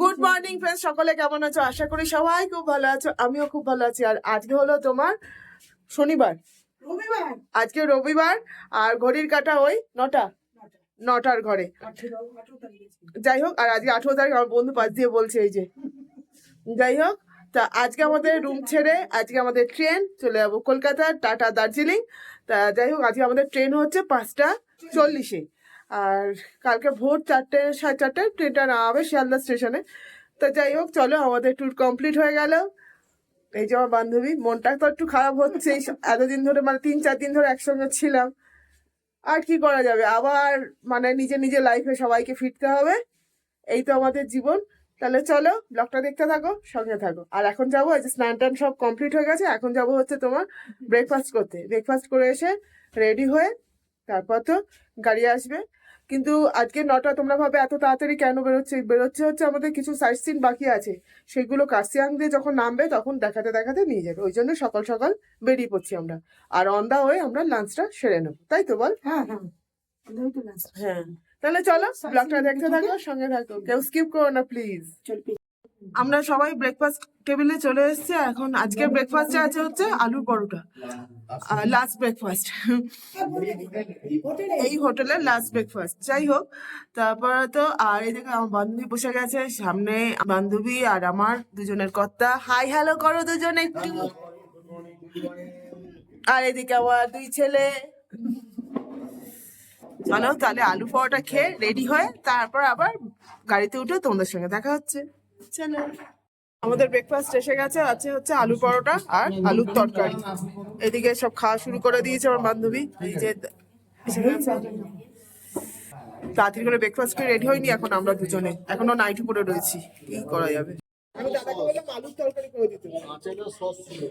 Good morning friends সকলে কেমন আছো? আশা করি সবাই খুব ভালো আছো। আমিও খুব ভালো আছি। আর আজকে হলো তোমার শনিবার। রবিবার। আজকে রবিবার। আর ঘড়ির কাটা ওই নটা। নটার ঘরে। ছিল। যাই হোক আর আজকে আঠেরো তারিখ আমার বন্ধু পাশ দিয়ে বলছে এই যে। যাই হোক তা আজকে আমাদের রুম ছেড়ে আজকে আমাদের ট্রেন চলে যাব। কলকাতা টাটা দার্জিলিং। তা যাই হোক আজকে আমাদের ট্রেন হচ্ছে পাঁচটা চল্লিশে। আর কালকে ভোর চারটে, সাড়ে চারটে ট্রেনটা না নামাবে শিয়ালদা স্টেশনে। তা যাই হোক, চলো, আমাদের ট্যুর কমপ্লিট হয়ে গেল। এই যে আমার বান্ধবী, মনটা তো একটু খারাপ হচ্ছে। এতদিন ধরে মানে তিন, চার দিন ধরে একসঙ্গে ছিলাম। আর কি করা যাবে? আবার মানে নিজে নিজে লাইফে সবাইকে ফিরতে হবে। এই তো আমাদের জীবন। তাহলে চলো ব্লগটা দেখতে থাকো, সঙ্গে থাকো। আর এখন যাব যে স্নান টান সব কমপ্লিট হয়ে গেছে। এখন যাব হচ্ছে তোমার ব্রেকফাস্ট করতে। ব্রেকফাস্ট করে এসে রেডি হয়ে তারপর তো গাড়ি আসবে। কিন্তু আজকে নটা তোমরা ভাবে এত তাড়াতাড়ি কেন বেরোচ্ছে বেরোচ্ছে হচ্ছে আমাদের কিছু সাইট সিন বাকি আছে। সেগুলো কার্সিয়াং দিয়ে যখন নামবে তখন দেখাতে দেখাতে নিয়ে যাবে। ওই জন্য সকাল সকাল বেরিয়ে পড়ছি আমরা। আর অন দা ওয়ে আমরা লাঞ্চটা সেরে নেব। তাই তো বল? হ্যাঁ হ্যাঁ। হ্যাঁ। তাহলে চলো ব্লগটা দেখতে থাকো সঙ্গে থাকো। কেউ স্কিপ করো না প্লিজ আমরা সবাই ব্রেকফাস্ট টেবিলে চলে এসেছি এখন আজকের ব্রেকফাস্টে আছে হচ্ছে আলুর পরোটা। লাস্ট ব্রেকফাস্ট এই হোটেলের লাস্ট ব্রেকফাস্ট যাই হোক, তারপরে তো, আর এদিকে আমার বান্ধবী বসে গেছে, সামনে বান্ধবী আর আমার দুজনের কর্তা। হাই হ্যালো করো দুজন একটু। আর এদিকে আমার দুই ছেলে। চলো তাহলে আলু পরোটা খেয়ে রেডি হয়ে তারপর আবার গাড়িতে উঠে তোমাদের সঙ্গে দেখা হচ্ছে। চলো আমাদের ব্রেকফাস্ট এসে গেছে আছে হচ্ছে আলু পরোটা আর আলুর তরকারি। এদিকে সব খাওয়া শুরু করে দিয়েছে আমার বান্ধবী। এই যে তাড়াতাড়ি করে ব্রেকফাস্ট করে রেডি হয়নি? এখন আমরা দুজনে। এখনও নাইটি পরে রয়েছি। কি করা যাবে? আমি দাদাকে বললাম আলুর তরকারি করে দিতে সস ছিল।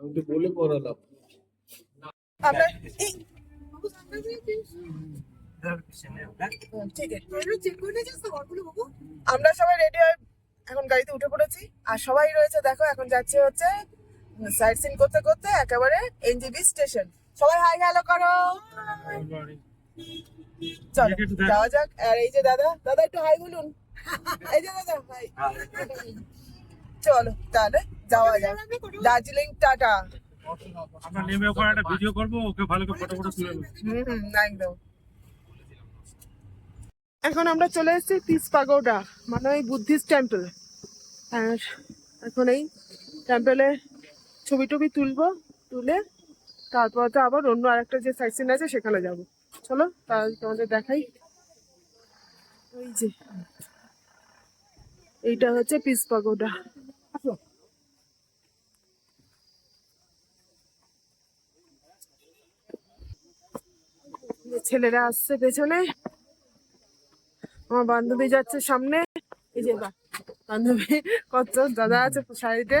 আমি তো বলে আমরা আমরা সবাই রেডি হয়ে এখন গাড়িতে উঠে পড়েছি। আর সবাই রয়েছে দেখো এখন যাচ্ছে হচ্ছে সাইট সিন করতে করতে একেবারে এনজিবি স্টেশন সবাই হাই হ্যালো করো। চলো যাওয়া যাক। আর এই যে দাদা দাদা একটু হাই বলুন। এই যে দাদা হাই চলো তাহলে যাওয়া যাক। দার্জিলিং টাটা আমরা নেমে ওখানে একটা ভিডিও করব ওকে ভালো করে ফটো ফটো তুলে হুম একদম। এখন আমরা চলে এসেছি পিস পাগোডা মানে ওই বুদ্ধিস্ট টেম্পল আর এখন এই টেম্পলে ছবি টবি তুলবো তুলে তারপর তো আবার অন্য আরেকটা যে সাইট সিন আছে সেখানে যাব। চলো তাহলে তোমাদের দেখাই। ওই যে এইটা হচ্ছে পিস পাগোডা ছেলেরা আসছে পেছনে। আমার বান্ধবী যাচ্ছে সামনে। এই যে বান্ধবী কত দাদা আছে সাইডে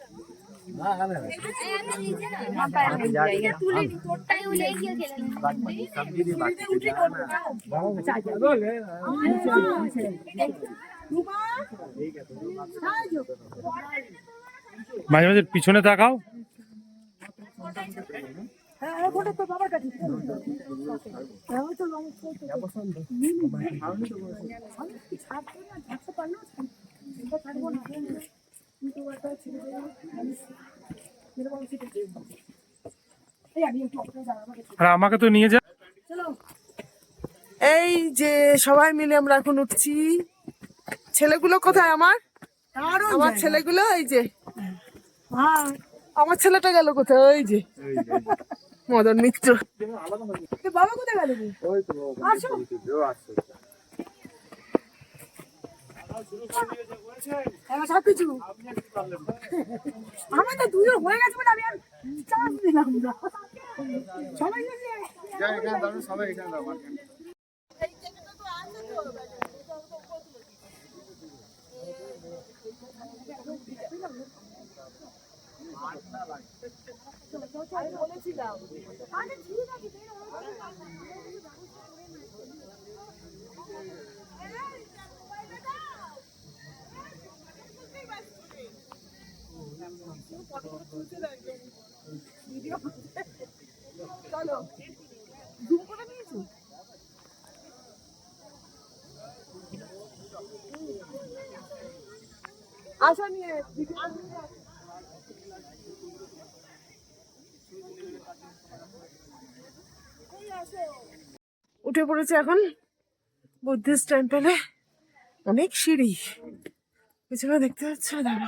মাঝে মাঝে পিছনে তাকাও। হ্যাঁ হ্যাঁ আর আমাকে তো নিয়ে যা। এই যে সবাই মিলে আমরা এখন উঠছি। ছেলেগুলো কোথায় আমার? আমার ছেলেগুলো এই যে। আমার ছেলেটা গেল কোথায়? ওই যে। মদন মিত্র। বাবা কোথায় গেল? আসো। এবার সব কিছু। আমার তো দুজন হয়ে গেছে বলে আমি আর চান্স দিলাম না। সবাই উঠে পড়েছে এখন বুদ্ধিস্ট টেম্পলে। অনেক সিঁড়ি। পিছনে দেখতে পাচ্ছ? দাঁড়া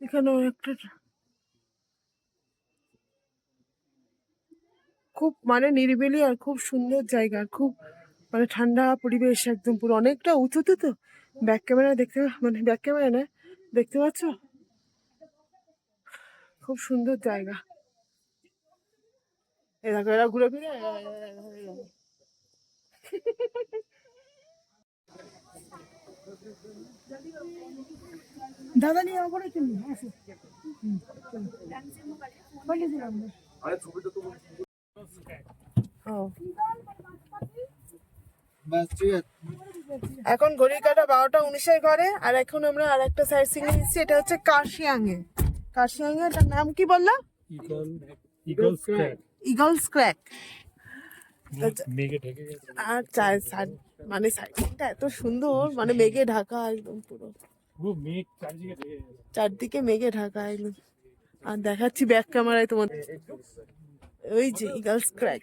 এখানেও একটা খুব মানে নিরিবিলি আর খুব সুন্দর জায়গা আর খুব মানে ঠান্ডা পরিবেশ একদম পুরো। অনেকটা উঁচুতে তো ব্যাক ক্যামেরা দেখতে মানে ব্যাক ক্যামেরা না, দেখতে পাচ্ছ? খুব সুন্দর জায়গা। এরা ঘুরে ফিরে দাদা নিয়ে ওপরে তুমি আসো। বলে দিলাম। ব্যাস এখন ঘড়ির কাটা বারোটা উনিশের ঘরে আর এখন আমরা আর একটা সাইড সিং এসেছি এটা হচ্ছে কার্শিয়াংয়ে। কার্শিয়াংয়ে এটার নাম কি বললাম ইগল ইগল স্ক্র্যাক ইগলস ক্র্যাক আর সাইড মানে সাইডটা এত সুন্দর মানে মেঘে ঢাকা একদম পুরো। চারদিকে মেঘে ঢাকা একদম। আর দেখাচ্ছি ব্যাক ক্যামেরায় তোমাদের ওই যে ইগলস ক্র্যাক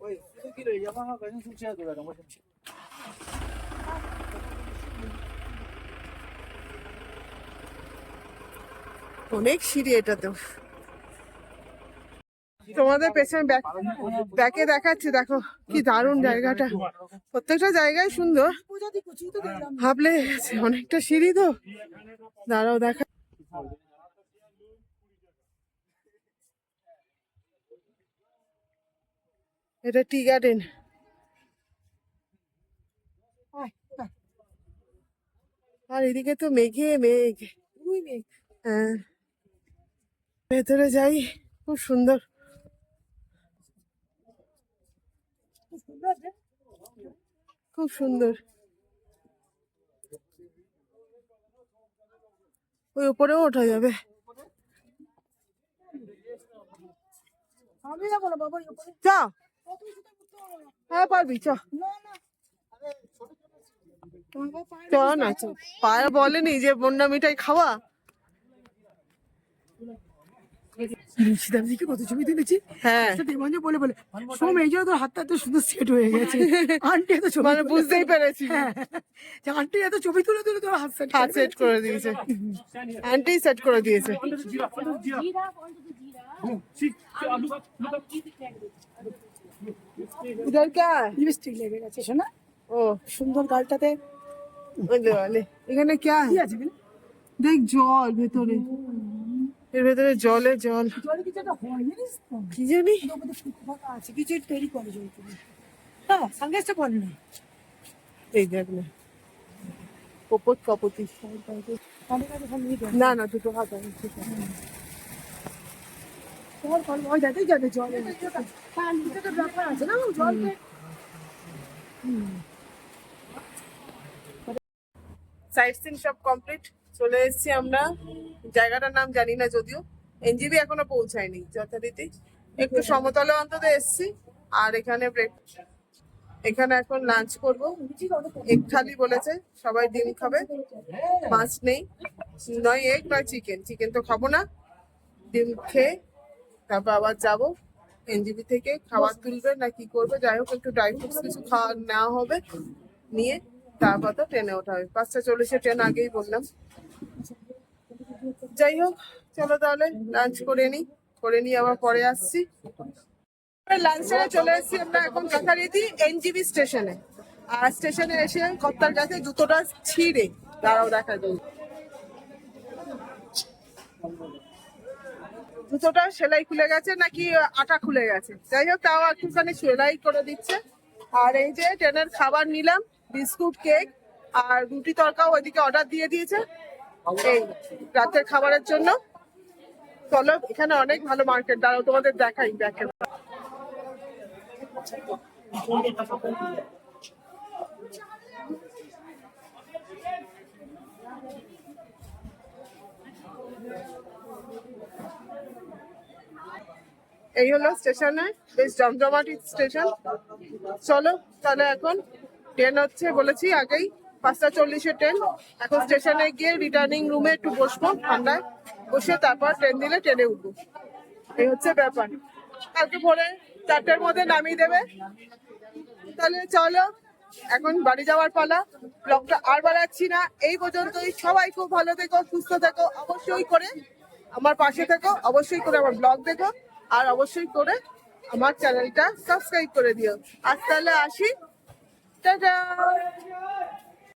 ওই অনেক সিঁড়ি এটা তো। তোমাদের পেছনে ব্যাক দেখাচ্ছে, দেখো কি দারুণ জায়গাটা। প্রত্যেকটা জায়গায় সুন্দর। ভাবলে অনেকটা সিঁড়ি তো। দাঁড়াও, দেখা। এটা টি গার্ডেন। আর এদিকে তো মেঘে মেঘ মেঘ। হ্যাঁ। ভেতরে যাই। খুব সুন্দর। খুব সুন্দর। ওই উপরেও ওঠা যাবে। চ। হ্যাঁ পারবি চ। চ না চ। পায়ে বলেনি যে বন্যা মিঠাই খাওয়া। সীতাদিকে কত ছবি তুলেছি হ্যাঁ। দেবাঞ্জ বলে বলে সোম এই জন্য তোর হাত তো সুন্দর সেট হয়ে গেছে। আন্টি এত ছবি মানে বুঝতেই পেরেছি। হ্যাঁ। যে আন্টি এত ছবি তুলে তুলে তোর হাত সেট হাত সেট করে দিয়েছে। আন্টি সেট করে দিয়েছে। উধার কা লিপস্টিক লেগে গেছে শোনা? ও। সুন্দর গালটাতে। এখানে কে আছে? দেখ জল ভেতরে। এর ভেতরে জলে জল। জলে কিছু একটা হয় জানিস তো? কি জানি? আছে কিছু তৈরি করে জল করে হ্যাঁ না। এই দেখ না। কপত কপতি। না না দুটো হাত আছে। তোমার কল ওই যাতে যাবে জলে তার তো ব্যাপার আছে না সাইট সিন সব কমপ্লিট? চলে এসেছি আমরা। জায়গাটার নাম জানি না যদিও। এনজিবি এখনও পৌঁছায়নি যথারীতি। একটু সমতলে অন্তত এসেছি। আর এখানে ব্রেক এখানে এখন লাঞ্চ করব। এগ থালি বলেছে, সবাই ডিম খাবে। মাছ নেই। নয় এগ নয় চিকেন চিকেন তো খাব না। ডিম খেয়ে তারপর আবার যাব। এনজিবি থেকে খাবার তুলবে না কি করবে? যাই হোক, একটু ড্রাই ফ্রুটস কিছু খাওয়া নেওয়া হবে। নিয়ে তারপর তো ট্রেনে ওঠা হবে। পাঁচটা চল্লিশে ট্রেন আগেই বললাম। যাই হোক, চলো তাহলে লাঞ্চ করে নিই করে নিয়ে আবার পরে আসছি। লাঞ্চ সেরে চলে এসেছি আমরা এখন যথারীতি এনজিবি স্টেশনে। আর স্টেশনে এসে কর্তার কাছে জুতোটা ছিঁড়ে দাঁড়াও দেখা যায় জুতোটা সেলাই খুলে গেছে নাকি আটা খুলে গেছে? যাই হোক, তাও একটুখানি সেলাই করে দিচ্ছে। আর এই যে ট্রেনের খাবার নিলাম, বিস্কুট, কেক আর রুটি তরকাও ওইদিকে অর্ডার দিয়ে দিয়েছে। এই রাতের খাবারের জন্য। চলো, এখানে অনেক ভালো মার্কেট দাঁড়াও, তোমাদের দেখাই, দেখেন। এই হলো স্টেশনে, বেশ জমজমাটি স্টেশন। চলো, তাহলে এখন ট্রেন হচ্ছে, বলেছি আগেই। পাঁচটা চল্লিশে ট্রেন এখন স্টেশনে গিয়ে রিটার্নিং রুমে একটু বসবো ঠান্ডায়। বসে তারপর ট্রেন দিলে ট্রেনে উঠবো। এই হচ্ছে ব্যাপার। কালকে ভোরে চারটের মধ্যে নামিয়ে দেবে। তাহলে চলো, এখন বাড়ি যাওয়ার পালা। ব্লগটা আর বাড়াচ্ছি না। এই পর্যন্তই। সবাই খুব ভালো থেকো, সুস্থ থেকো, অবশ্যই করে আমার পাশে থেকো, অবশ্যই করে আমার ব্লগ দেখো, আর অবশ্যই করে আমার চ্যানেলটা সাবস্ক্রাইব করে দিও। আজ তাহলে আসি। টাটা!